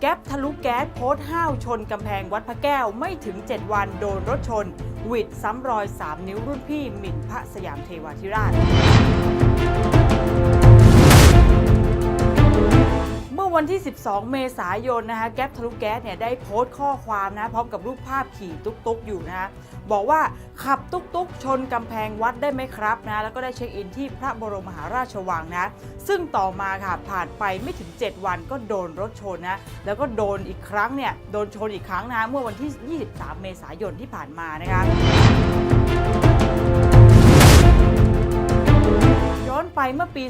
แก๊ปทะลุแก๊สโพสต์ห้าวชนกำแพงวัดพระแก้วไม่ถึง 7 วันโดนรถชน วิดซ้ำรอย 3 นิ้วรุ่นพี่หมิ่นพระสยามเทวาธิราช อวันที่ 12 เมษายนนะคะแก๊ปทะลุแก๊สเนี่ยได้โพสต์ข้อความนะพร้อมกับรูปภาพขี่ตุ๊กๆอยู่นะคะบอกว่าขับตุ๊กๆ ชนกำแพงวัดได้ไหมครับนะแล้วก็ได้เช็คอินที่พระบรมมหาราชวังนะซึ่งต่อมาค่ะผ่านไปไม่ถึง 7 วันก็โดนรถชนนะแล้วก็โดนอีกครั้งเนี่ยโดนชนอีกครั้งนะเมื่อวันที่ 23 เมษายนที่ผ่านมานะคะ ย้อนไปเมื่อปี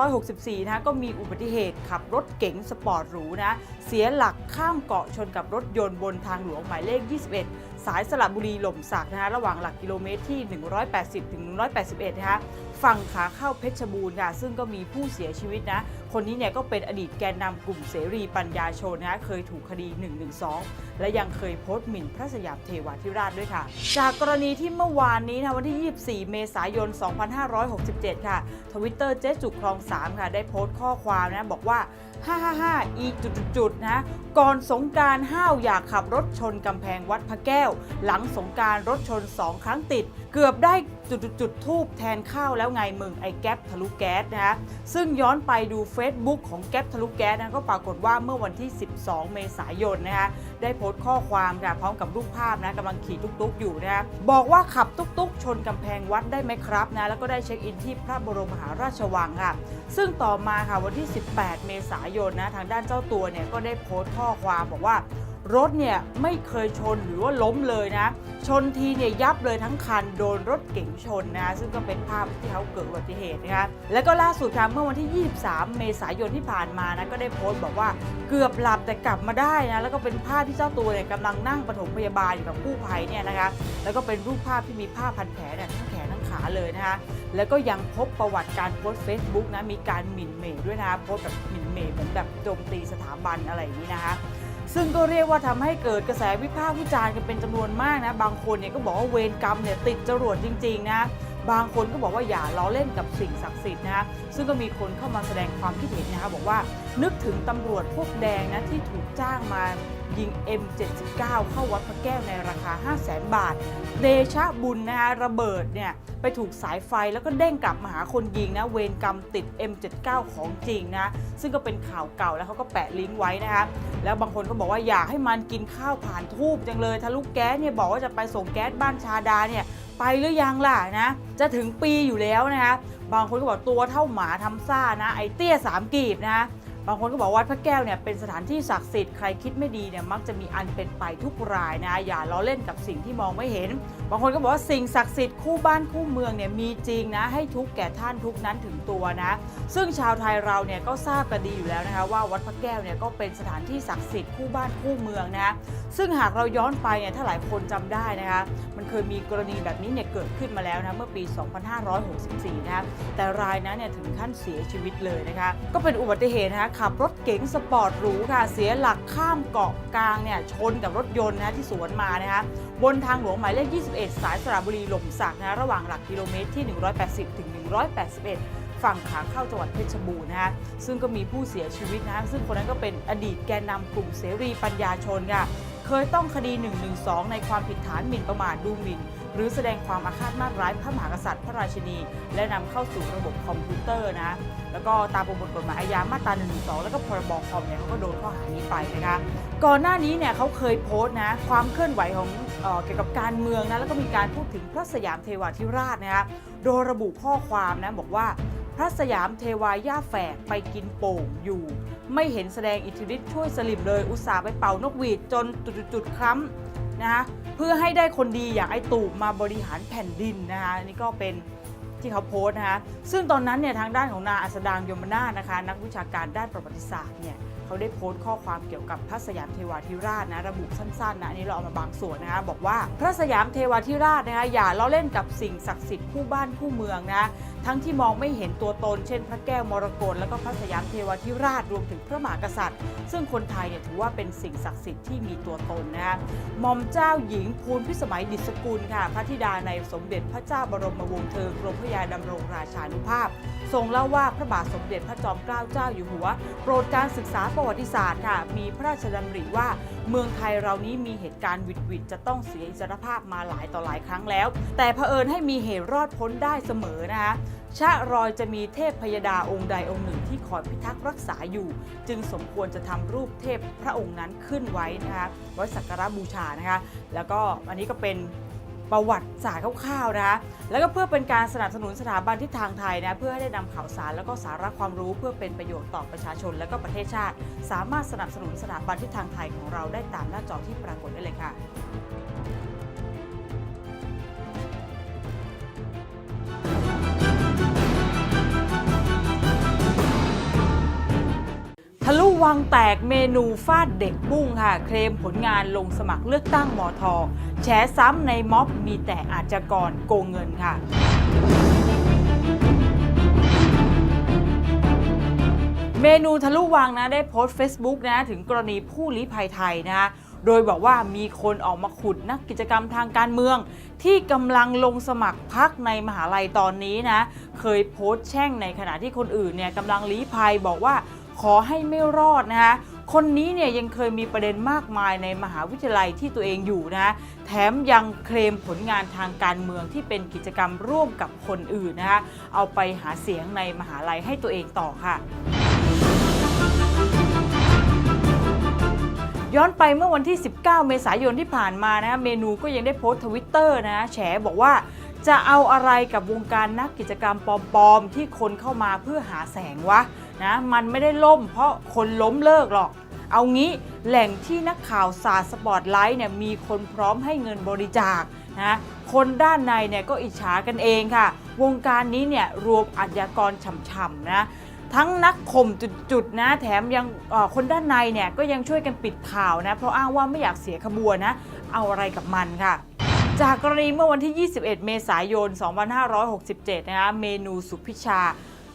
2564 นะก็มีอุบัติเหตุขับรถเก๋งสปอร์ตหรูนะเสียหลักข้ามเกาะชนกับรถยนต์บนทางหลวงหมายเลข 21 สายสระบุรีหล่มสักนะฮะระหว่างหลักกิโลเมตรที่ 180 ถึง 181 นะฮะ ฝั่งขาเข้าเพชรบูรณ์ค่ะซึ่งก็มีผู้เสียชีวิตนะ คนนี้เนี่ยก็เป็นอดีตแกนนำกลุ่มเสรีปัญญาชนนะเคยถูกคดี 112 และยังเคยโพสต์หมิ่นพระสยามเทวาธิราชด้วยค่ะ จากกรณีที่เมื่อวานนี้นะวันที่ 24 เมษายน 2567 ค่ะทวิตเตอร์เจ๊จุกคลอง 3 ค่ะ ได้โพสต์ข้อความนะบอกว่า 555 อีจุดๆๆนะก่อนสงการห้าวอยากขับรถชนกำแพงวัดพระแก้ว หลังสงการรถชน 2 ครั้งติด เกือบได้ จุดๆๆทูบแทนข้าวแล้วไงมึงไอ้แก๊ปทะลุแก๊สนะฮะซึ่งย้อนไปดู Facebook ของแก๊ปทะลุแก๊สนะก็ปรากฏว่าเมื่อวันที่ 12 เมษายนนะคะได้โพสต์ข้อความค่ะพร้อมกับรูปภาพนะกำลังขี่ตุ๊กๆอยู่นะบอกว่าขับตุ๊กๆ ชนกำแพงวัดได้ไหมครับนะแล้วก็ได้เช็คอินที่พระบรมมหาราชวังค่ะซึ่งต่อมาค่ะวันที่ 18 เมษายนนะทางด้านเจ้าตัวเนี่ยก็ได้โพสต์ข้อความบอกว่า รถเนี่ยไม่เคยชนหรือว่าล้มเลยนะ ชนทีเนี่ยยับเลยทั้งคันโดนรถเก๋งชนนะซึ่งก็เป็นภาพที่เขาเกิดอุบัติเหตุนะคะแล้วก็ล่าสุดค่ะเมื่อวันที่ 23 เมษายนที่ผ่านมานะก็ได้โพสต์บอกว่าเกือบหลับแต่กลับมาได้นะแล้วก็เป็นภาพที่เจ้าตัวเนี่ยกำลังนั่งปฐมพยาบาลอยู่กับกู้ภัยเนี่ยนะคะแล้วก็เป็นรูปภาพที่มีผ้าพันแผลเนี่ยทั้งแขนทั้งขาเลยนะคะแล้วก็ยังพบประวัติการโพสต์ Facebook นะมีการหมิ่นเหม่ด้วยนะคะโพสต์แบบหมิ่นเหม่เหมือนแบบโจมตีสถาบันอะไรอย่างนี้นะคะ ซึ่งก็เรียกว่าทำให้เกิดกระแสวิพากษ์วิจารณ์กันเป็นจำนวนมากนะ บางคนเนี่ยก็บอกว่าเวรกรรมเนี่ยติดจรวดจริงๆนะบางคนก็บอกว่าอย่าล้อเล่นกับสิ่งศักดิ์สิทธิ์นะซึ่งก็มีคนเข้ามาแสดงความคิดเห็นนะคะบอกว่านึกถึงตำรวจพวกแดงนะที่ถูกจ้างมา ยิง M79 เข้าวัดพระแก้วในราคา 5 0 0แสนบาท เดชะบุญนะคะระเบิดเนี่ยไปถูกสายไฟแล้วก็เด้งกลับมาหาคนยิงนะเวรกรรมติด M79 ของจริงนะ ซึ่งก็เป็นข่าวเก่าแล้วเขาก็แปะลิงก์ไว้นะคะแล้วบางคนก็บอกว่าอยากให้มันกินข้าวผ่านทูบจังเลยทะลุแก๊สเนี่ยบอกว่าจะไปส่งแก๊สบ้านชาดาเนี่ยไปหรือยังล่ะนะ จะถึงปีอยู่แล้วนะคะบางคนก็บอกตัวเท่าหมาทำซ่านะไอเตี้ยสามกีบนะ บางคนก็บอกวัดพระแก้วเนี่ยเป็นสถานที่ศักดิ์สิทธิ์ใครคิดไม่ดีเนี่ยมักจะมีอันเป็นไปทุกรายนะอย่าล้อเล่นกับสิ่งที่มองไม่เห็น บางคนก็บอกว่าสิ่งศักดิ์สิทธิ์คู่บ้านคู่เมืองเนี่ยมีจริงนะให้ทุกแก่ท่านทุกนั้นถึงตัวนะ ซึ่งชาวไทยเราเนี่ยก็ทราบกันดีอยู่แล้วนะคะว่าวัดพระแก้วเนี่ยก็เป็นสถานที่ศักดิ์สิทธิ์คู่บ้านคู่เมืองนะซึ่งหากเราย้อนไปเนี่ยถ้าหลายคนจำได้นะคะมันเคยมีกรณีแบบนี้เนี่ยเกิดขึ้นมาแล้วนะเมื่อปี 2564 นะคะแต่รายนั้นเนี่ยถึงขั้นเสียชีวิตเลยนะคะก็เป็นอุบัติเหตุนะคะขับรถเก๋งสปอร์ตหรูค่ะ เสียหลักข้ามเกาะกลางเนี่ยชนกับรถยนต์นะที่สวนมานะคะบนทางหลวงหมายเลข 21 สายสระบุรีหล่มสักนะระหว่างหลักกิโลเมตรที่ 180 ถึง 181ฝั่งขาเข้าจังหวัดเพชรบูรณ์นะคะซึ่งก็มีผู้เสียชีวิตนะะซึ่งคนนั้นก็เป็นอดีตแกนนำกลุ่มเสรีปัญญาชนค่ะ เคยต้องคดี 112 ในความผิดฐานหมิ่นประมาทดูหมิ่น หรือแสดงความอาฆาตมาตร้ายพระมหากษัตริย์พระราชินี และนำเข้าสู่ระบบคอมพิวเตอร์นะแล้วก็ตามประมวลกฎหมายอาญามาตรา112แล้วก็พรบคอมเนี่ยเขาก็โดนข้อหานี้ไปนะคะก่อนหน้านี้เนี่ยเขาเคยโพสต์นะความเคลื่อนไหวของเออเกี่ยวกับการเมืองนะแล้วก็มีการพูดถึงพระสยามเทวาธิราชนะคะโดยระบุข้อความนะบอกว่าพระสยามเทวาย่าแฝกไปกินโป่งอยู่ ไม่เห็นแสดงอิทธิฤทธิ์ช่วยสลิมเลยอุตส่าห์ไปเป่านกหวีดจนจุดๆๆคล้ำ นะคะเพื่อให้ได้คนดีอย่างไอ้ตู่มาบริหารแผ่นดินนะคะนี่ก็เป็นที่เขาโพสต์นะคะซึ่งตอนนั้นเนี่ยทางด้านของนาอัสดางยมนาถนะคะ นักวิชาการด้านประวัติศาสตร์เนี่ย เขาได้โพสต์ข้อความเกี่ยวกับพระสยามเทวาธิราชนะระบุสั้นๆนะอันนี้เราเอามาบางส่วนนะคะบอกว่าพระสยามเทวาธิราชนะคะอย่าล้อเล่นกับสิ่งศักดิ์สิทธิ์คู่บ้านคู่เมืองนะทั้งที่มองไม่เห็นตัวตน เช่น พระแก้วมรกตแล้วก็พระสยามเทวทิราชรวมถึงพระมหากษัตริย์ ซึ่งคนไทยเนี่ยถือว่าเป็นสิ่งศักดิ์สิทธิ์ที่มีตัวตนนะคะหม่อมเจ้าหญิงภูลพิสมัยดิษกุลค่ะพระธิดาในสมเด็จพระเจ้าบรมวงศ์เธอกรมพระยาดำรงราชานุภาพ ทรงเล่าว่าพระบาทสมเด็จพระจอมเกล้าเจ้าอยู่หัว โปรดการศึกษาประวัติศาสตร์ค่ะ มีพระราชดำริว่าเมืองไทยเรานี้มีเหตุการณ์วิดวิดจะต้องเสียอิสรภาพมาหลายต่อหลายครั้งแล้ว แต่เผอิญให้มีเหตุรอดพ้นได้เสมอนะคะชะรอยจะมีเทพพยดาองค์ใดองค์หนึ่งที่คอยพิทักษ์รักษาอยู่ จึงสมควรจะทำรูปเทพพระองค์นั้นขึ้นไว้นะคะไว้สักการะบูชานะคะแล้วก็อันนี้ก็เป็น ประวัติศาสตร์คร่าวๆนะคะแล้วก็เพื่อเป็นการสนับสนุนสถาบันทิศทางไทยนะเพื่อให้ได้นำข่าวสารแล้วก็สาระความรู้เพื่อเป็นประโยชน์ต่อประชาชน และก็ประเทศชาติ สามารถสนับสนุนสถาบันทิศทางไทยของเราได้ตามหน้าจอที่ปรากฏได้เลยค่ะทะลุวังแตกเมนูฟาดเด็กบุ้งค่ะ เคลมผลงานลงสมัครเลือกตั้งมอทอ แฉซ้ำในม็อบมีแต่อาชญากรโกงเงินค่ะ เมนูทะลุวังนะได้โพสต์ Facebook นะถึงกรณีผู้ลี้ภัยไทยนะโดยบอกว่ามีคนออกมาขุดนักกิจกรรมทางการเมือง ที่กำลังลงสมัครพักในมหาลัยตอนนี้นะ เคยโพสต์แช่งในขณะที่คนอื่นเนี่ยกำลังลี้ภัยบอกว่าขอให้ไม่รอดนะคะ คนนี้เนี่ยยังเคยมีประเด็นมากมายในมหาวิทยาลัยที่ตัวเองอยู่นะ แถมยังเคลมผลงานทางการเมืองที่เป็นกิจกรรมร่วมกับคนอื่นนะคะเอาไปหาเสียงในมหาลัยให้ตัวเองต่อค่ะย้อนไปเมื่อวันที่ 19 เมษายนที่ผ่านมานะเมนูก็ยังได้โพสต์ทวิตเตอร์นะแฉบอกว่าจะเอาอะไรกับวงการนักกิจกรรมปลอมๆ ที่คนเข้ามาเพื่อหาแสงวะ นะมันไม่ได้ล่มเพราะคนล้มเลิกหรอก เอางี้แหล่งที่นักข่าวสาสปอตไลท์เนี่ยมีคนพร้อมให้เงินบริจาคนะคนด้านในเนี่ยก็อิจฉากันเองค่ะ วงการนี้เนี่ยรวมอาชญากรฉ่ำๆนะทั้งนักข่มจุดๆนะแถมยังคนด้านในเนี่ยก็ยังช่วยกันปิดข่าวนะเพราะอ้างว่าไม่อยากเสียขบวนนะเอาอะไรกับมันค่ะ จากกรณีเมื่อวันที่ 21 เมษายน 2567 นะคะเมนูสุพิชา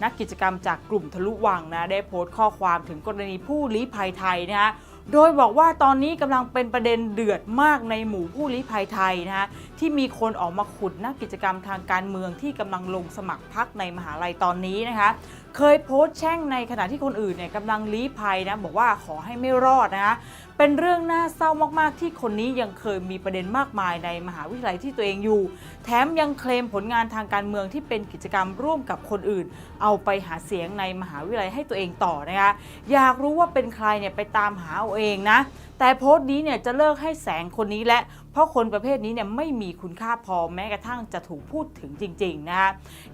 นักกิจกรรมจากกลุ่มทะลุวังนะได้โพสต์ข้อความถึงกรณีผู้ลี้ภัยไทยนะฮะโดยบอกว่าตอนนี้กำลังเป็นประเด็นเดือดมากในหมู่ผู้ลี้ภัยไทยนะฮะที่มีคนออกมาขุดนักกิจกรรมทางการเมืองที่กำลังลงสมัครพักในมหาลัยตอนนี้นะคะเคยโพสต์แช่งในขณะที่คนอื่นเนี่ยกำลังลี้ภัยนะบอกว่าขอให้ไม่รอดนะคะ เป็นเรื่องน่าเศร้ามาก ๆ ที่คนนี้ยังเคยมีประเด็นมากมายในมหาวิทยาลัยที่ตัวเองอยู่ แถมยังเคลมผลงานทางการเมืองที่เป็นกิจกรรมร่วมกับคนอื่น เอาไปหาเสียงในมหาวิทยาลัยให้ตัวเองต่อนะคะ อยากรู้ว่าเป็นใครเนี่ยไปตามหาเอาเองนะ แต่โพสต์นี้เนี่ยจะเลิกให้แสงคนนี้และ ราะคนประเภทนี้เนี่ยไม่มีคุณค่าพอแม้กระทั่งจะถูกพูดถึงจริงๆนะคะ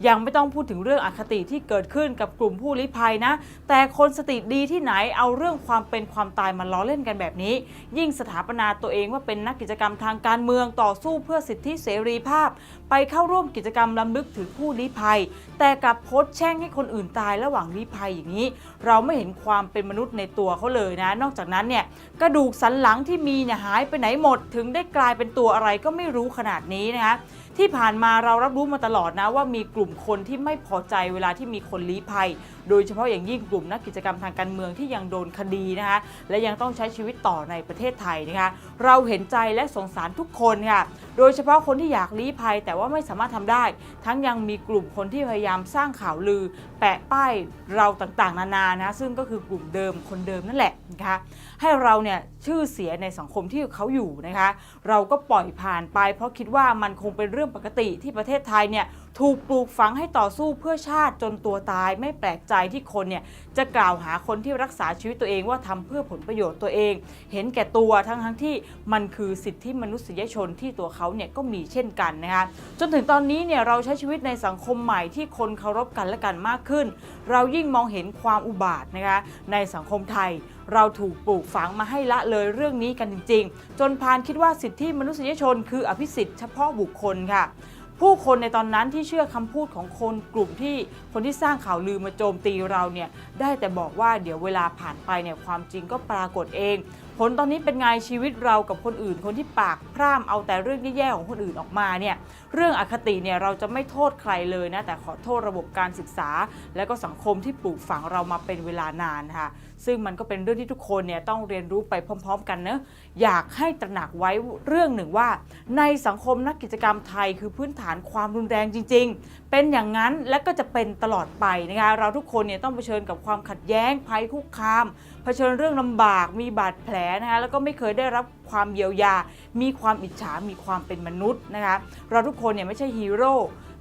ยังไม่ต้องพูดถึงเรื่องอคติที่เกิดขึ้นกับกลุ่มผู้ลี้ภัยนะ แต่คนสติดีที่ไหนเอาเรื่องความเป็นความตายมาล้อเล่นกันแบบนี้ ยิ่งสถาปนาตัวเองว่าเป็นนักกิจกรรมทางการเมืองต่อสู้เพื่อสิทธิเสรีภาพ ไปเข้าร่วมกิจกรรมลำลึกถึงผู้ลี้ภัย แต่กลับโพสแช่งให้คนอื่นตายระหว่างลี้ภัยอย่างนี้ เราไม่เห็นความเป็นมนุษย์ในตัวเขาเลยนะ นอกจากนั้นเนี่ยกระดูกสันหลังที่มีเนี่ยหายไปไหนหมดถึงได้กลายเป็นตัวอะไรก็ไม่รู้ขนาดนี้นะคะ ที่ผ่านมาเรารับรู้มาตลอดนะว่ามีกลุ่มคนที่ไม่พอใจเวลาที่มีคนลี้ภัย โดยเฉพาะอย่างยิ่งกลุ่มนักกิจกรรมทางการเมืองที่ยังโดนคดีนะคะและยังต้องใช้ชีวิตต่อในประเทศไทยนะคะเราเห็นใจและสงสารทุกคนค่ะโดยเฉพาะคนที่อยากลี้ภัย แต่ว่าไม่สามารถทำได้ ทั้งยังมีกลุ่มคนที่พยายามสร้างข่าวลือ แปะป้ายเราต่างๆ นานานะซึ่งก็คือกลุ่มเดิมคนเดิมนั่นแหละนะคะให้เราเนี่ยชื่อเสียในสังคมที่เขาอยู่นะคะเราก็ปล่อยผ่านไป เพราะคิดว่ามันคงเป็นเรื่องื่องปกติที่ประเทศไทยเนี่ยถูกปลูกฝังให้ต่อสู้เพื่อชาติจนตัวตายไม่แปลกใจที่คนเนี่ยจะกล่าวหาคนที่รักษาชีวิตตัวเองว่าทำเพื่อผลประโยชน์ตัวเอง เห็นแก่ตัวทั้งทั้งๆที่มันคือสิทธิมนุษยชนที่ตัวเขาเนี่ยก็มีเช่นกันนะคะจนถึงตอนนี้เนี่ยเราใช้ชีวิตในสังคมใหม่ที่คนเคารพกันและกันมากขึ้น เรายิ่งมองเห็นความอุบาทนะคะในสังคมไทย เราถูกปลูกฝังมาให้ละเลยเรื่องนี้กันจริง ๆ จนพานคิดว่าสิทธิมนุษยชน คืออภิสิทธิ์เฉพาะบุคคลค่ะ ผู้คนในตอนนั้นที่เชื่อคำพูดของคนกลุ่มที่คนที่สร้างข่าวลือมาโจมตีเราเนี่ยได้แต่บอกว่าเดี๋ยวเวลาผ่านไปเนี่ยความจริงก็ปรากฏเอง ผลตอนนี้เป็นไงชีวิตเรากับคนอื่น คนที่ปากพร่ำเอาแต่เรื่องแย่ๆของคนอื่นออกมาเนี่ยเรื่องอคติเนี่ยเราจะไม่โทษใครเลยนะแต่ขอโทษระบบการศึกษา และก็สังคมที่ปลูกฝังเรามาเป็นเวลานานค่ะ ซึ่งมันก็เป็นเรื่องที่ทุกคนเนี่ยต้องเรียนรู้ไปพร้อม ๆ กันเนะอยากให้ตระหนักไว้เรื่องหนึ่งว่า ในสังคมนักกิจกรรมไทยคือพื้นฐานความรุนแรงจริง ๆ เป็นอย่างนั้นและก็จะเป็นตลอดไปนะคะเราทุกคนเนี่ยต้องเผชิญกับความขัดแย้งภัยคุกคาม เผชิญเรื่องลำบากมีบาดแผลนะคะแล้วก็ไม่เคยได้รับความเยียวยา มีความอิจฉามีความเป็นมนุษย์นะคะเราทุกคนเนี่ยไม่ใช่ฮีโร่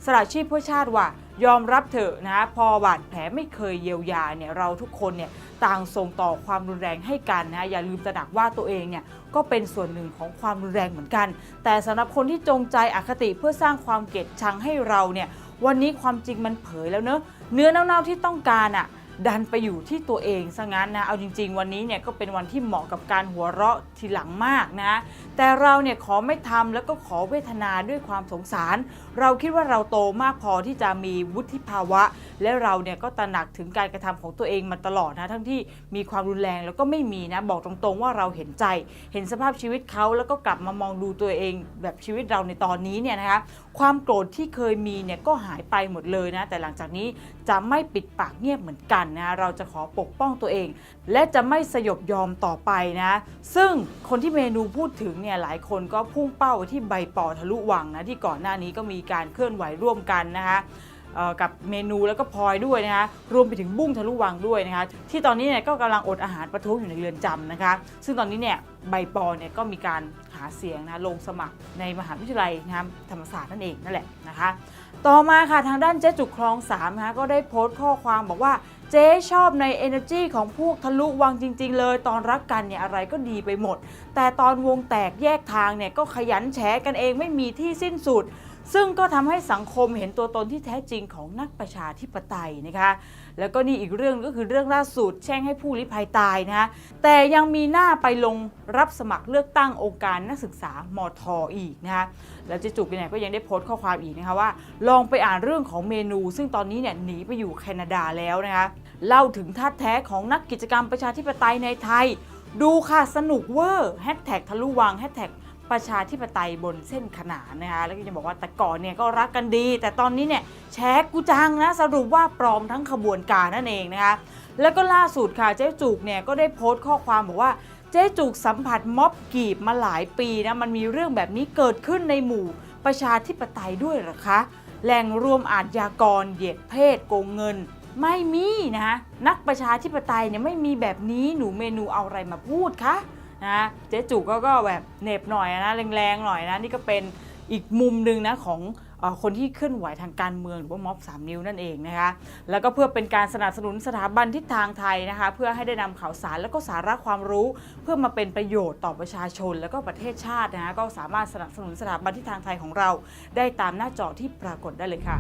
สละชีพเพื่อชาติว่ายอมรับเถอะนะพอบาดแผลไม่เคยเยียวยาเนี่ยเราทุกคนเนี่ยต่างส่งต่อความรุนแรงให้กันนะอย่าลืมตระหนักว่าตัวเองเนี่ยก็เป็นส่วนหนึ่งของความรุนแรงเหมือนกัน แต่สำหรับคนที่จงใจอคติเพื่อสร้างความเกลียดชังให้เราเนี่ยวันนี้ความจริงมันเผยแล้วเนอะเนื้อเน่าๆที่ต้องการอะ ดันไปอยู่ที่ตัวเองซะงั้นนะ เอาจริง ๆ วันนี้เนี่ยก็เป็นวันที่เหมาะกับการหัวเราะทีหลังมากนะ แต่เราเนี่ยขอไม่ทำแล้วก็ขอเวทนาด้วยความสงสาร เราคิดว่าเราโตมากพอที่จะมีวุฒิภาวะ และเราเนี่ยก็ตระหนักถึงการกระทำของตัวเองมาตลอดนะ ทั้งที่มีความรุนแรงแล้วก็ไม่มีนะ บอกตรงๆว่าเราเห็นใจ เห็นสภาพชีวิตเขาแล้วก็กลับมามองดูตัวเอง แบบชีวิตเราในตอนนี้เนี่ยนะคะความโกรธที่เคยมีเนี่ยก็หายไปหมดเลยนะ แต่หลังจากนี้จะไม่ปิดปากเงียบเหมือนกันนะ เราจะขอปกป้องตัวเอง และจะไม่สยบยอมต่อไปนะ ซึ่งคนที่เมนูพูดถึงเนี่ยหลายคนก็พุ่งเป้าไปที่ใบปอทะลุวังนะที่ก่อนหน้านี้ก็มีการเคลื่อนไหวร่วมกันนะคะ กับเมนูแล้วก็พลอยด้วยนะคะรวมไปถึงบุ้งทะลุวังด้วยนะคะที่ตอนนี้เนี่ยก็กำลังอดอาหารประท้วงอยู่ในเรือนจำนะคะซึ่งตอนนี้เนี่ยใบปอเนี่ยก็มีการหาเสียงนะลงสมัครในมหาวิทยาลัยนะธรรมศาสตร์นั่นเองนั่นแหละนะคะต่อมาค่ะทางด้านเจ๊จุกคลองสามนะคะก็ได้โพสต์ข้อความบอกว่าเจ๊ชอบใน energy ของพวกทะลุวังจริง ๆ เลย ตอนรักกันเนี่ยอะไรก็ดีไปหมด แต่ตอนวงแตกแยกทางเนี่ยก็ขยันแฉกันเองไม่มีที่สิ้นสุด ซึ่งก็ทำให้สังคมเห็นตัวตนที่แท้จริงของนักประชาธิปไตยนะคะ แล้วก็นี่อีกเรื่องก็คือเรื่องล่าสุดแช่งให้ผู้ลี้ภัยตายนะคะแต่ยังมีหน้าไปลงรับสมัครเลือกตั้งองค์การนักศึกษามทออีกนะคะแล้วเจจุกเนี่ยก็ยังได้โพสต์ข้อความอีกนะคะว่า ลองไปอ่านเรื่องของเมนู ซึ่งตอนนี้เนี่ยหนีไปอยู่แคนาดาแล้วนะคะเล่าถึงท่าแท้ของนักกิจกรรมประชาธิปไตยในไทย ดูค่ะสนุกเวอร์แฮชแท็กทะลุวังแฮชแท็ก ประชาธิปไตยบนเส้นขนานนะคะแล้วก็จะบอกว่าแต่ก่อนเนี่ยก็รักกันดี แต่ตอนนี้เนี่ยแชร์กูจังนะสรุปว่าปลอมทั้งขบวนการนั่นเองนะคะแล้วก็ล่าสุดค่ะเจ๊จุกเนี่ยก็ได้โพสต์ข้อความบอกว่าเจ๊จุกสัมผัสม็อบกีบมาหลายปีนะมันมีเรื่องแบบนี้เกิดขึ้นในหมู่ประชาธิปไตยด้วยหรอคะแหล่งรวมอาชญากรเหยียดเพศโกงเงิน ไม่มีนะนักประชาธิปไตยเนี่ยไม่มีแบบนี้หนูเมนูเอาอะไรมาพูดคะ นะเจ๊จุกก็ก็แบบเหน็บหน่อยนะแรงๆหน่อยนะนี่ก็เป็นอีกมุมหนึ่งนะของอคนที่เคลื่อนไหวทางการเมืองหรือว่าม็อบ3นิ้วนั่นเองนะคะแล้วก็เพื่อเป็นการสนับสนุนสถาบันทิศทางไทยนะคะเพื่อให้ได้นำข่าวสารแล้วก็สาระความรู้ เพื่อมาเป็นประโยชน์ต่อประชาชน แล้วก็ประเทศชาตินะคะก็สามารถสนับสนุนสถาบันทิศทางไทยของเรา ได้ตามหน้าจอที่ปรากฏได้เลยค่ะ